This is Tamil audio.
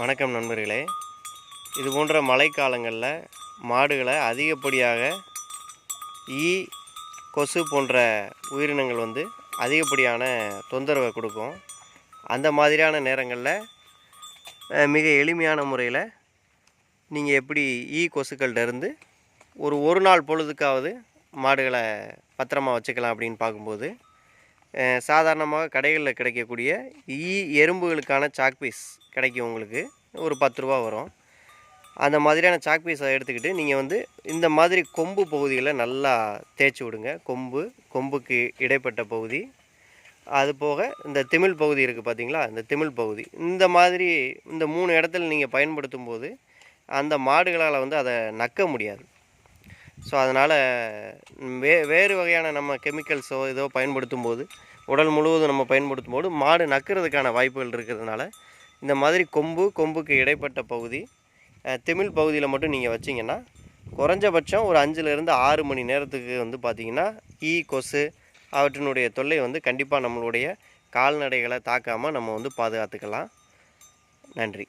வணக்கம் நண்பர்களே. இது போன்ற மழைக்காலங்களில் மாடுகளை அதிகப்படியாக ஈ கொசு போன்ற உயிரினங்கள் வந்து அதிகப்படியான தொந்தரவை கொடுக்கும். அந்த மாதிரியான நேரங்களில் மிக எளிமையான முறையில் நீங்கள் எப்படி ஈ கொசுக்கள்கிட்ட இருந்து ஒரு ஒரு நாள் பொழுதுக்காவது மாடுகளை பத்திரமாக வச்சுக்கலாம் அப்படின்னு பார்க்கும்போது சாதாரணமாக கடைகளில் கிடைக்கக்கூடிய ஈ எறும்புகளுக்கான சாக் பீஸ் கிடைக்கும் உங்களுக்கு. ஒரு பத்து ரூபா வரும். அந்த மாதிரியான சாக் பீஸை எடுத்துக்கிட்டு நீங்கள் வந்து இந்த மாதிரி கொம்பு பகுதிகளை நல்லா தேய்ச்சி விடுங்க. கொம்பு கொம்புக்கு இடைப்பட்ட பகுதி. அது போக இந்த திமிழ் பகுதி இருக்குது பார்த்தீங்களா? இந்த திமிழ் பகுதி. இந்த மாதிரி இந்த மூணு இடத்துல நீங்கள் பயன்படுத்தும் போது அந்த மாடுகளால் வந்து அதை நக்க முடியாது. ஸோ அதனால் வே வேறு வகையான நம்ம கெமிக்கல்ஸோ ஏதோ பயன்படுத்தும் போது உடல் முழுவதும் நம்ம பயன்படுத்தும் போது மாடு நக்கிறதுக்கான வாய்ப்புகள் இருக்கிறதுனால இந்த மாதிரி கொம்பு கொம்புக்கு இடைப்பட்ட பகுதி திமிழ் திமில் பகுதியில் மட்டும் நீங்கள் வச்சிங்கன்னா குறைஞ்சபட்சம் ஒரு அஞ்சுலேருந்து ஆறு மணி நேரத்துக்கு வந்து பார்த்திங்கன்னா ஈ கொசு அவற்றினுடைய தொல்லை வந்து கண்டிப்பாக நம்மளுடைய கால்நடைகளை தாக்காமல் நம்ம வந்து பாதுகாத்துக்கலாம். நன்றி.